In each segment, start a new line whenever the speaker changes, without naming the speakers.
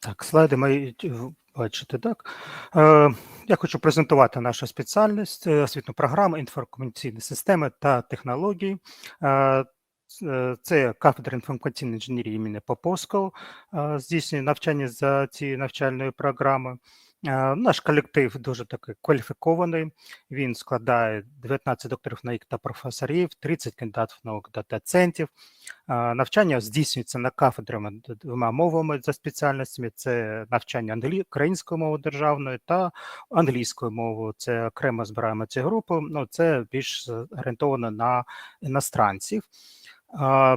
Так, слайди мої бачити. так. Е, Я хочу презентувати нашу спеціальність, е, освітну програму інформаційні системи та технології. Е, це- Це кафедра інформаційної інженерії імені Поповського. е, Здійснює навчання за цією навчальною програмою. Е, Наш колектив дуже такий кваліфікований. Він складає 19 докторів наук та професорів, 30 кандидатів наук та доцентів. Е, Навчання здійснюється на кафедрами двома мовами за спеціальностями: це навчання англі... українською мовою державною та англійською мовою. Це окремо збираємо ці групи. Ну це більш е, орієнтовано на іностранців.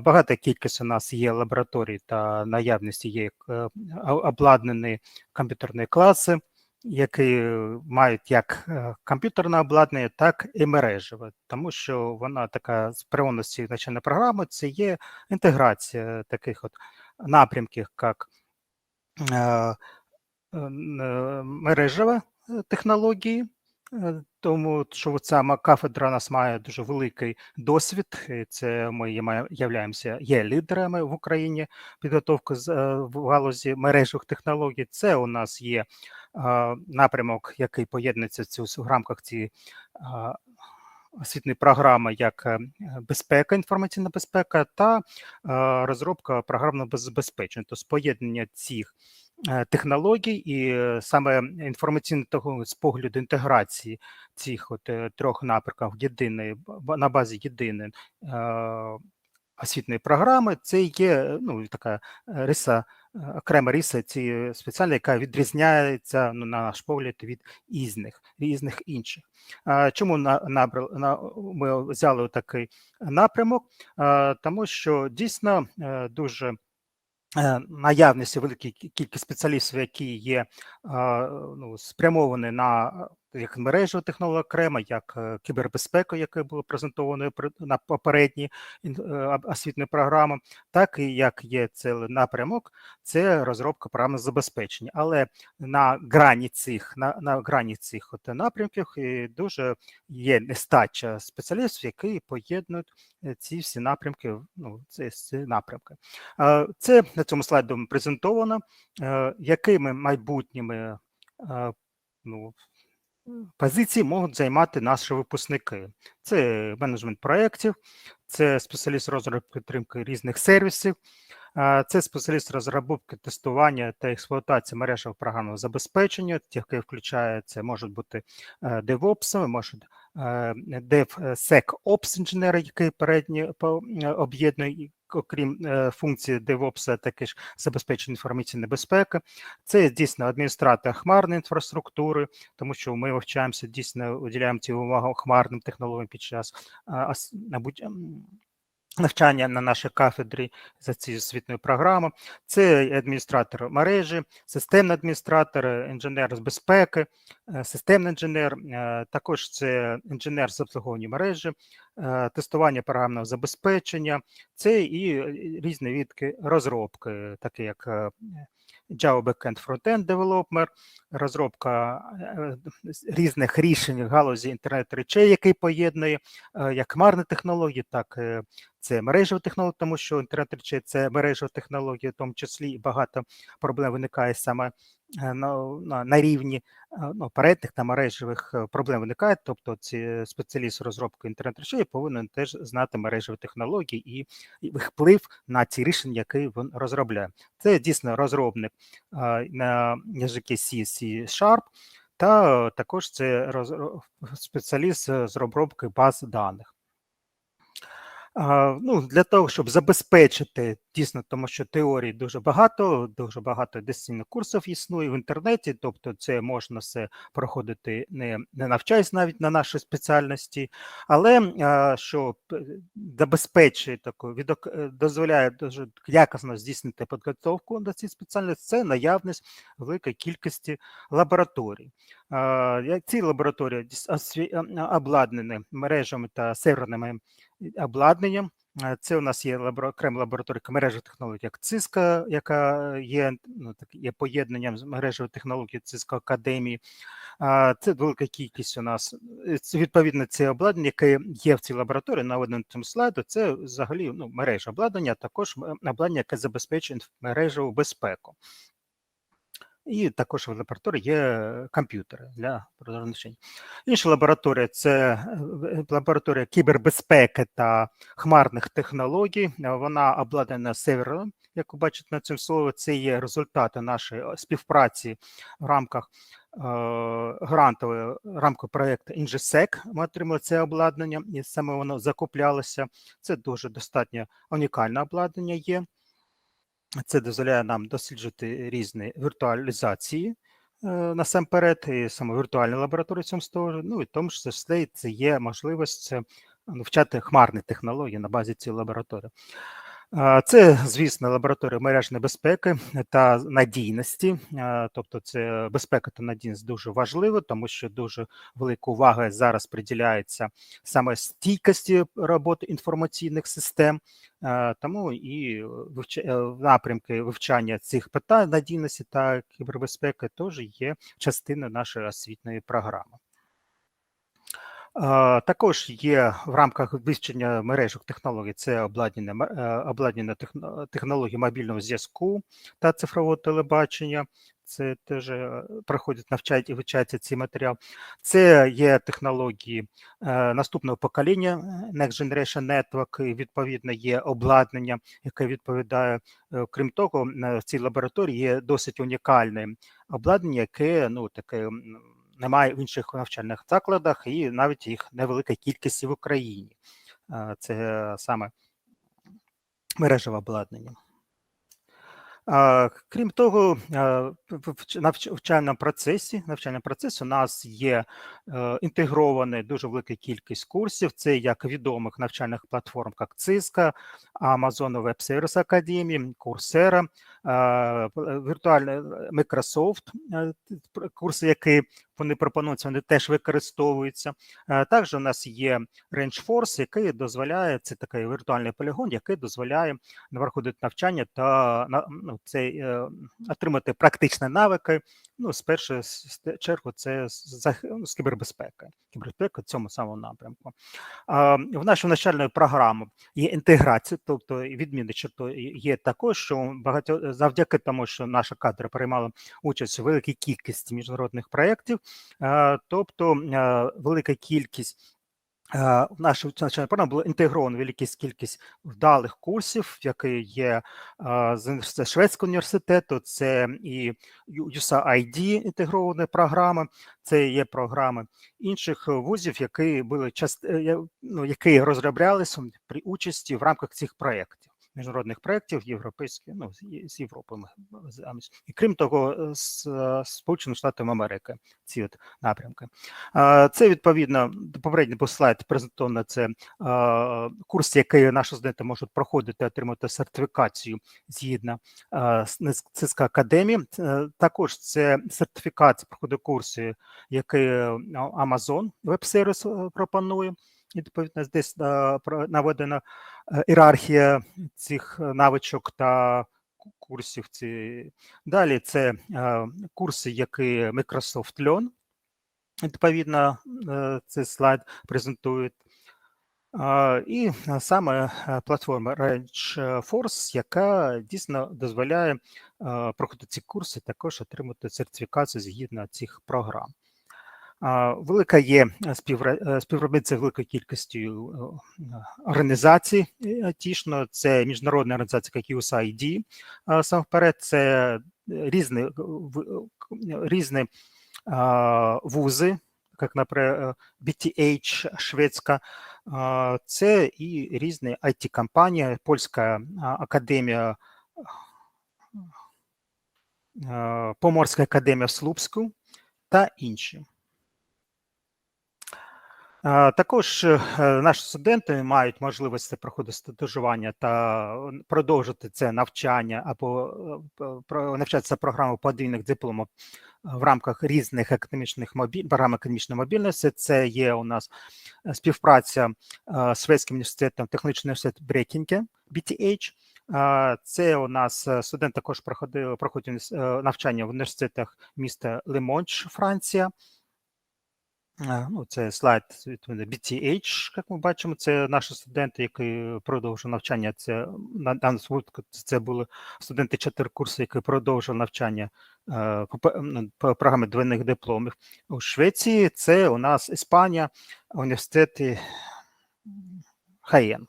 Багата кількість у нас є лабораторій та наявності є е, обладнані комп'ютерні класи, які мають як е, комп'ютерне обладнання, так і мережеве, тому що вона така з приводності навчальної програми це є інтеграція таких от напрямків, як е, е, н- е, мережеві е, технології, е, тому що ця кафедра нас має дуже великий досвід. і Це ми являємося є лідерами в Україні підготовки е, в галузі мережевих технологій. Це у нас є е, напрямок, який поєднується в рамках цієї освітньої програми, як е, безпека, інформаційна безпека та е, розробка програмного забезпечення, тобто поєднання цих е, технологій і саме інформаційного з погляду інтеграції цих от трьох напрямків єдиної на базі єдиної освітньої програми, це є ну така риса, окрема риса цієї спеціальної, яка відрізняється ну, на наш погляд від ізних різних інших. Чому на, набрали, на, ми взяли такий напрямок? Тому що дійсно е, дуже е, наявності великій кількість спеціалістів, які є ну, спрямовані на як мережу технологію окремо, як е, кібербезпеку, яке було презентовано при- на попередній е, освітньої програми, так і як є цілий напрямок, це розробка програмного забезпечення. Але на грані цих на, на грані цих от напрямків дуже є нестача спеціалістів, які поєднують е, ці всі напрямки. Ну, ці, ці напрямки. Е, Це на цьому слайді презентовано, е, якими майбутніми е, ну, позиції можуть займати наші випускники. Це менеджмент проєктів, це спеціаліст розробки підтримки різних сервісів, е, це спеціаліст розробки тестування та експлуатації мережевого програмного забезпечення, яке включає це можуть бути е, DevOps, можуть е, DevSecOps інженери, які передні е, і, окрім е, функції DevOps, таки ж забезпечення інформаційної безпеки. Це дійсно адміністратор хмарної інфраструктури, тому що ми вивчаємося, дійсно уділяємо цю увагу хмарним технологіям під час навчання на нашій кафедрі за цією освітньою програмою. Це адміністратор мережі, системний адміністратор, інженер з безпеки, е, системний інженер, е, також це інженер з обслуговування мережі, е, тестування програмного забезпечення, це і різні відки розробки, такі як Java Backend Frontend Developer, розробка е, різних рішень в галузі інтернет речей, який поєднує е, як хмарні технології, так і це мережеві технології, тому що інтернет речей це мережева технологія, в тому числі і багато проблем виникає саме е, на, на, на рівні е, ну, передних та мережевих е, проблем виникає. Тобто ці спеціаліст розробки інтернет речей повинен теж знати мережеві технології і їх вплив на ці рішення, які він розробляє. Це дійсно розробник е, на язики C, C Sharp, та е, також це спеціаліст з розробки баз даних. Ну, для того, щоб забезпечити дійсно, тому що теорій дуже багато, дуже багато дистанційних курсів існує в інтернеті, тобто це можна все проходити, не, не навчаючись навіть на нашій спеціальності, але що забезпечує таку, відок, е, дозволяє дуже якісно здійснити підготовку до цієї спеціальності, це наявність великої кількості лабораторій. Ці лабораторії а, обладнані мережами та серверними обладнанням. Е, Це у нас є окрема лабораторія мережевих технологій, як ЦИСКа, яка є, ну, так, є поєднанням з мережевої технології ЦИСКа Академії. А, Це велика кількість у нас. Е, Відповідно, це обладнання, яке є в цій лабораторії, на цьому слайду, це взагалі ну, мережа обладнання, а також обладнання, яке забезпечує мережеву безпеку. І також в лабораторії є комп'ютери для навчання. Інша лабораторія це е, лабораторія кібербезпеки та хмарних технологій. Е, Вона обладнана сервером. Як ви бачите на цьому слові, це є результати нашої співпраці в рамках е, грантової рамкового проєкту IngeSec. Ми отримали це обладнання, і саме воно закуплялося. Це дуже достатньо унікальне обладнання є. Це дозволяє нам досліджувати різні віртуалізації е, насамперед, і саме віртуальні лабораторії цьому сторону. Ну і тому ж числі це є можливість навчати вивчати хмарні технології на базі цієї лабораторії. Це, звісно, лабораторія мережної безпеки та надійності. Тобто, це безпека та надійність дуже важливо, тому що дуже велика увага зараз приділяється саме стійкості роботи інформаційних систем. Тому і е, напрямки вивчання цих питань надійності та кібербезпеки теж є частиною нашої освітньої програми. Також є в рамках вивчення мережок технологій це обладнання, е, обладнання техно- технологій мобільного зв'язку та цифрового телебачення. Це теж е, проходять навчають і вивчаються ці матеріал. Це є технології е, наступного покоління Next Generation Network, і відповідно є обладнання, яке відповідає. Крім того, в цій лабораторії є досить унікальне обладнання, яке ну таке. Немає в інших навчальних закладах, і навіть їх невелика кількість в Україні. Це саме мережеве обладнання. Крім того, в навчальному процесі, навчальному процесі у нас є е, інтегрована дуже велика кількість курсів. Це як відомих навчальних платформ, як Cisco, Amazon Web Service Academy, Coursera, е, віртуальний Microsoft, е, курси, які вони пропонуються, вони теж використовуються. Е, Також у нас є RangeForce, який дозволяє, це такий віртуальний полігон, який дозволяє проходити навчання та ну, це, е, отримати практичні навики. Ну, з першої чергу, це з, ну, кібербезпеки. Кібербезпека в цьому самому напрямку. А, в нашу навчальну програму є інтеграція, тобто відміни відмінне є також, що багато завдяки тому, що наша кадра приймала участь у великій кількості міжнародних проєктів, е, тобто е, велика кількість Е, В програма навчальну програму було інтегровано великість кількість вдалих курсів, які є е, з Шведського університету, це і USAID інтегровані програми, це є програми інших вузів, які були част... е, ну, які розроблялися при участі в рамках цих проєктів. Міжнародних проєктів європейських, ну з Є- з Європи з і крім того, з Сполучених Штатів Америки ці от напрямки. Це відповідно попередній слайд презентовано. Це курс, який наші студенти можуть проходити, отримати сертифікацію згідно ЦИСКА Академії. Також це сертифікація проходить курси, які е, Amazon е, пропонує. І відповідно десь наведена е, ієрархія цих е, навичок та курсів. Ці. Далі це е, курси, які Microsoft Learn, відповідно, цей слайд презентує. І саме платформа RangeForce, яка дійсно дозволяє проходити ці курси, також отримати сертифікацію згідно цих програм. Велика є співра- е, співробітниця великою кількістю е, е, організацій е, айтішно. Це міжнародна організація, як USAID, сам вперед, це різні, е, е, різні вузи, як, наприклад, BTH шведська, це і різні IT-компанії, Польська академія, Поморська академія в Слупську та інші. Також е, наші студенти мають можливість проходити стажування та е, продовжити це навчання або е, про- навчатися програму подвійних дипломів в рамках різних академічних мобіль... програм академічної мобільності. Це є у нас е, співпраця е, з Шведським університетом, технічний університет Брекінге, BTH. Е, Це у нас е, студент також проходив проходить е, навчання в університетах міста Лемонч, Франція. Е, Ну, це слайд від BTH, як ми бачимо, це наші студенти, які продовжують навчання. Це на даному випадку це були студенти чотири курси, які продовжували навчання е, пе- по програмі двойних дипломів. У Швеції це у нас Іспанія, університети Хаєн. Е,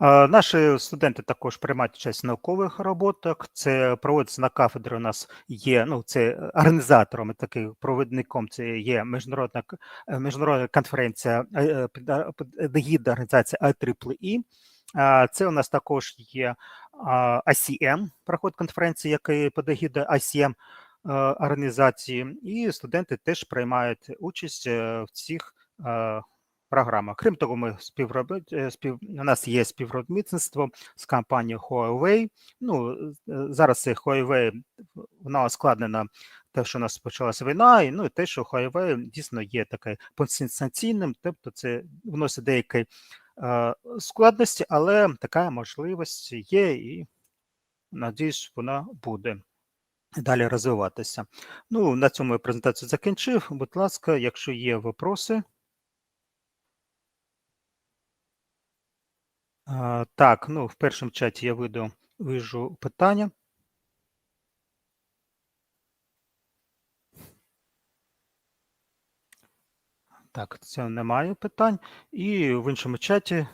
Наші студенти також приймають участь в наукових роботах. Це проводиться на кафедрі. У нас є ну це організатором таким провідником. Це є міжнародна е, міжнародна конференція е, е, під егідою організації IEEE. Це у нас також є ICM, проходить конференції, які під егідою ICM е, організації, і студенти теж приймають участь е, в цих е, програма. Крім того, ми співробит... е, спів... у нас є співробітництво з компанією Huawei. Ну, е, зараз це Huawei, вона ускладнена те, що у нас почалася війна, і ну і те, що Huawei дійсно є таке потенційним, тобто це вносить деякі е, складності, але така можливість є, і надіюсь, вона буде далі розвиватися. Ну, на цьому я презентацію закінчив. Будь ласка, якщо є вопроси. Так, ну в першому чаті я виду, вижу питання. Так, це немає питань. І в іншому чаті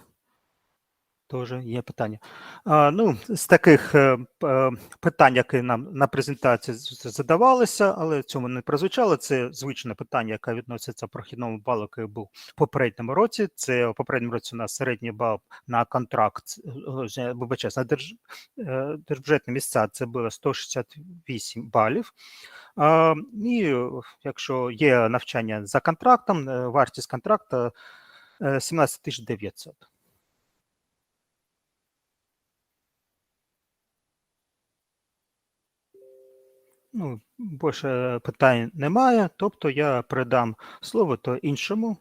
теж є питання. А, ну, з таких е, е, питань, які нам на презентації задавалися, але цьому не прозвучало. Це звичне питання, яке відноситься прохідному балу, який був в попередньому році. Це в попередньому році у нас середній бал на контракт, е, е, вибачаюсь, на держ, держбюджетні місця це було 168 балів. А, І якщо є навчання за контрактом, вартість контракту е, 17 900. Ну, більше питань немає, тобто я передам слово то іншому